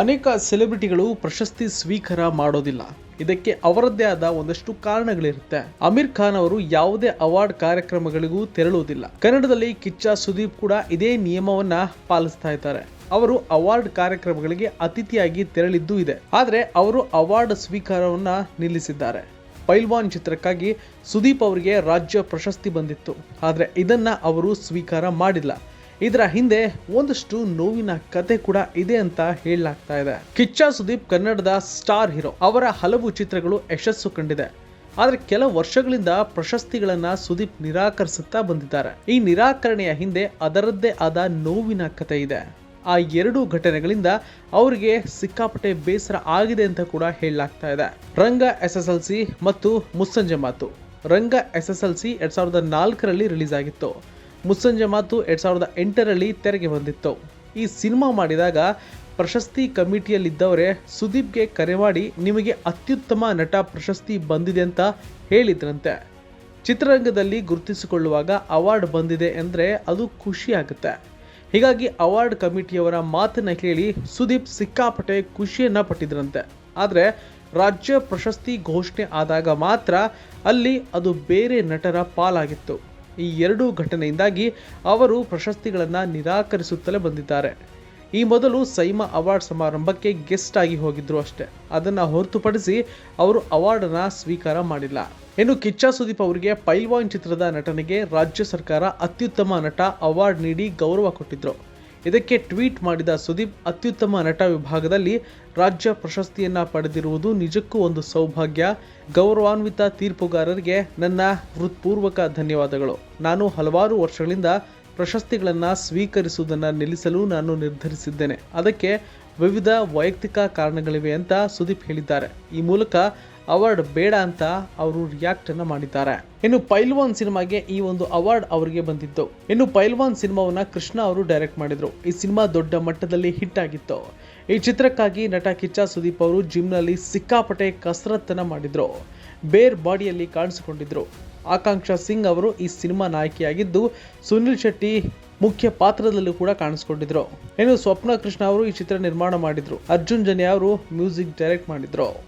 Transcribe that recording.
ಅನೇಕ ಸೆಲೆಬ್ರಿಟಿಗಳು ಪ್ರಶಸ್ತಿ ಸ್ವೀಕಾರ ಮಾಡೋದಿಲ್ಲ. ಇದಕ್ಕೆ ಅವರದ್ದೇ ಆದ ಒಂದಷ್ಟು ಕಾರಣಗಳಿರುತ್ತೆ. ಅಮೀರ್ ಖಾನ್ ಅವರು ಯಾವುದೇ ಅವಾರ್ಡ್ ಕಾರ್ಯಕ್ರಮಗಳಿಗೂ ತೆರಳುವುದಿಲ್ಲ. ಕನ್ನಡದಲ್ಲಿ ಕಿಚ್ಚ ಸುದೀಪ್ ಕೂಡ ಇದೇ ನಿಯಮವನ್ನ ಪಾಲಿಸ್ತಾ ಇದ್ದಾರೆ. ಅವರು ಅವಾರ್ಡ್ ಕಾರ್ಯಕ್ರಮಗಳಿಗೆ ಅತಿಥಿಯಾಗಿ ತೆರಳಿದ್ದು ಇದೆ. ಆದರೆ ಅವರು ಅವಾರ್ಡ್ ಸ್ವೀಕಾರವನ್ನ ನಿಲ್ಲಿಸಿದ್ದಾರೆ. ಪೈಲ್ವಾನ್ ಚಿತ್ರಕ್ಕಾಗಿ ಸುದೀಪ್ ಅವರಿಗೆ ರಾಜ್ಯ ಪ್ರಶಸ್ತಿ ಬಂದಿತ್ತು. ಆದರೆ ಇದನ್ನ ಅವರು ಸ್ವೀಕಾರ ಮಾಡಿಲ್ಲ. ಇದರ ಹಿಂದೆ ಒಂದಷ್ಟು ನೋವಿನ ಕತೆ ಕೂಡ ಇದೆ ಅಂತ ಹೇಳಲಾಗ್ತಾ ಇದೆ. ಕಿಚ್ಚ ಸುದೀಪ್ ಕನ್ನಡದ ಸ್ಟಾರ್ ಹೀರೋ. ಅವರ ಹಲವು ಚಿತ್ರಗಳು ಯಶಸ್ಸು ಕಂಡಿದೆ. ಆದರೆ ಕೆಲ ವರ್ಷಗಳಿಂದ ಪ್ರಶಸ್ತಿಗಳನ್ನ ಸುದೀಪ್ ನಿರಾಕರಿಸುತ್ತಾ ಬಂದಿದ್ದಾರೆ. ಈ ನಿರಾಕರಣೆಯ ಹಿಂದೆ ಅದರದ್ದೇ ಆದ ನೋವಿನ ಕತೆ ಇದೆ. ಆ ಎರಡು ಘಟನೆಗಳಿಂದ ಅವರಿಗೆ ಸಿಕ್ಕಾಪಟ್ಟೆ ಬೇಸರ ಆಗಿದೆ ಅಂತ ಕೂಡ ಹೇಳಲಾಗ್ತಾ ಇದೆ. Ranga S S L C ಮತ್ತು Mussanje Maatu. Ranga S S L C ಎರಡ್ ಸಾವಿರದ ನಾಲ್ಕರಲ್ಲಿ ರಿಲೀಸ್ ಆಗಿತ್ತು. ಮುಸ್ಸಂಜೆ ಮಾತು ಎರಡು ಸಾವಿರದ ಎಂಟರಲ್ಲಿ ತೆರೆಗೆ ಬಂದಿತ್ತು. ಈ ಸಿನಿಮಾ ಮಾಡಿದಾಗ ಪ್ರಶಸ್ತಿ ಕಮಿಟಿಯಲ್ಲಿದ್ದವರೇ ಸುದೀಪ್ಗೆ ಕರೆ ಮಾಡಿ ನಿಮಗೆ ಅತ್ಯುತ್ತಮ ನಟ ಪ್ರಶಸ್ತಿ ಬಂದಿದೆ ಅಂತ ಹೇಳಿದ್ರಂತೆ. ಚಿತ್ರರಂಗದಲ್ಲಿ ಗುರುತಿಸಿಕೊಳ್ಳುವಾಗ ಅವಾರ್ಡ್ ಬಂದಿದೆ ಅಂದರೆ ಅದು ಖುಷಿ ಆಗುತ್ತೆ. ಹೀಗಾಗಿ ಅವಾರ್ಡ್ ಕಮಿಟಿಯವರ ಮಾತನ್ನು ಕೇಳಿ ಸುದೀಪ್ ಸಿಕ್ಕಾಪಟ್ಟೆ ಖುಷಿಯನ್ನು ಪಟ್ಟಿದ್ರಂತೆ. ಆದರೆ ರಾಜ್ಯ ಪ್ರಶಸ್ತಿ ಘೋಷಣೆ ಆದಾಗ ಮಾತ್ರ ಅಲ್ಲಿ ಅದು ಬೇರೆ ನಟರ ಪಾಲಾಗಿತ್ತು. ಈ ಎರಡೂ ಘಟನೆಯಿಂದಾಗಿ ಅವರು ಪ್ರಶಸ್ತಿಗಳನ್ನು ನಿರಾಕರಿಸುತ್ತಲೇ ಬಂದಿದ್ದಾರೆ. ಈ ಮೊದಲು ಸೈಮಾ ಅವಾರ್ಡ್ ಸಮಾರಂಭಕ್ಕೆ ಗೆಸ್ಟ್ ಆಗಿ ಹೋಗಿದ್ರು ಅಷ್ಟೇ. ಅದನ್ನು ಹೊರತುಪಡಿಸಿ ಅವರು ಅವಾರ್ಡನ್ನು ಸ್ವೀಕಾರ ಮಾಡಿಲ್ಲ. ಇನ್ನು ಕಿಚ್ಚ ಸುದೀಪ್ ಅವರಿಗೆ ಪೈಲ್ವಾನ್ ಚಿತ್ರದ ನಟನೆಗೆ ರಾಜ್ಯ ಸರ್ಕಾರ ಅತ್ಯುತ್ತಮ ನಟ ಅವಾರ್ಡ್ ನೀಡಿ ಗೌರವ ಕೊಟ್ಟಿದ್ರು. ಇದಕ್ಕೆ ಟ್ವೀಟ್ ಮಾಡಿದ ಸುದೀಪ್, ಅತ್ಯುತ್ತಮ ನಟ ವಿಭಾಗದಲ್ಲಿ ರಾಜ್ಯ ಪ್ರಶಸ್ತಿಯನ್ನ ಪಡೆದಿರುವುದು ನಿಜಕ್ಕೂ ಒಂದು ಸೌಭಾಗ್ಯ. ಗೌರವಾನ್ವಿತ ತೀರ್ಪುಗಾರರಿಗೆ ನನ್ನ ಹೃತ್ಪೂರ್ವಕ ಧನ್ಯವಾದಗಳು. ನಾನು ಹಲವಾರು ವರ್ಷಗಳಿಂದ ಪ್ರಶಸ್ತಿಗಳನ್ನು ಸ್ವೀಕರಿಸುವುದನ್ನು ನಿಲ್ಲಿಸಲು ನಾನು ನಿರ್ಧರಿಸಿದ್ದೇನೆ. ಅದಕ್ಕೆ ವಿವಿಧ ವೈಯಕ್ತಿಕ ಕಾರಣಗಳಿವೆ ಅಂತ ಸುದೀಪ್ ಹೇಳಿದ್ದಾರೆ. ಈ ಮೂಲಕ ಅವಾರ್ಡ್ ಬೇಡ ಅಂತ ಅವರು ರಿಯಾಕ್ಟ್ ಅನ್ನ ಮಾಡಿದ್ದಾರೆ. ಇನ್ನು ಪೈಲ್ವಾನ್ ಸಿನಿಮಾಗೆ ಈ ಒಂದು ಅವಾರ್ಡ್ ಅವರಿಗೆ ಬಂದಿತ್ತು. ಇನ್ನು ಪೈಲ್ವಾನ್ ಸಿನಿಮಾವನ್ನ ಕೃಷ್ಣ ಅವರು ಡೈರೆಕ್ಟ್ ಮಾಡಿದ್ರು. ಈ ಸಿನಿಮಾ ದೊಡ್ಡ ಮಟ್ಟದಲ್ಲಿ ಹಿಟ್ ಆಗಿತ್ತು. ಈ ಚಿತ್ರಕ್ಕಾಗಿ ನಟ ಕಿಚ್ಚ ಸುದೀಪ್ ಅವರು ಜಿಮ್ನಲ್ಲಿ ಸಿಕ್ಕಾಪಟ್ಟೆ ಕಸರತ್ತನ್ನ ಮಾಡಿದ್ರು. ಬೇರ್ ಬಾಡಿಯಲ್ಲಿ ಕಾಣಿಸಿಕೊಂಡಿದ್ರು. ಆಕಾಂಕ್ಷಾ ಸಿಂಗ್ ಅವರು ಈ ಸಿನಿಮಾ ನಾಯಕಿಯಾಗಿದ್ದು ಸುನಿಲ್ ಶೆಟ್ಟಿ ಮುಖ್ಯ ಪಾತ್ರದಲ್ಲೂ ಕೂಡ ಕಾಣಿಸ್ಕೊಂಡಿದ್ರು. ಇನ್ನು ಸ್ವಪ್ನ ಕೃಷ್ಣ ಅವರು ಈ ಚಿತ್ರ ನಿರ್ಮಾಣ ಮಾಡಿದ್ರು. ಅರ್ಜುನ್ ಜನ್ಯ ಅವರು ಮ್ಯೂಸಿಕ್ ಡೈರೆಕ್ಟ್ ಮಾಡಿದ್ರು.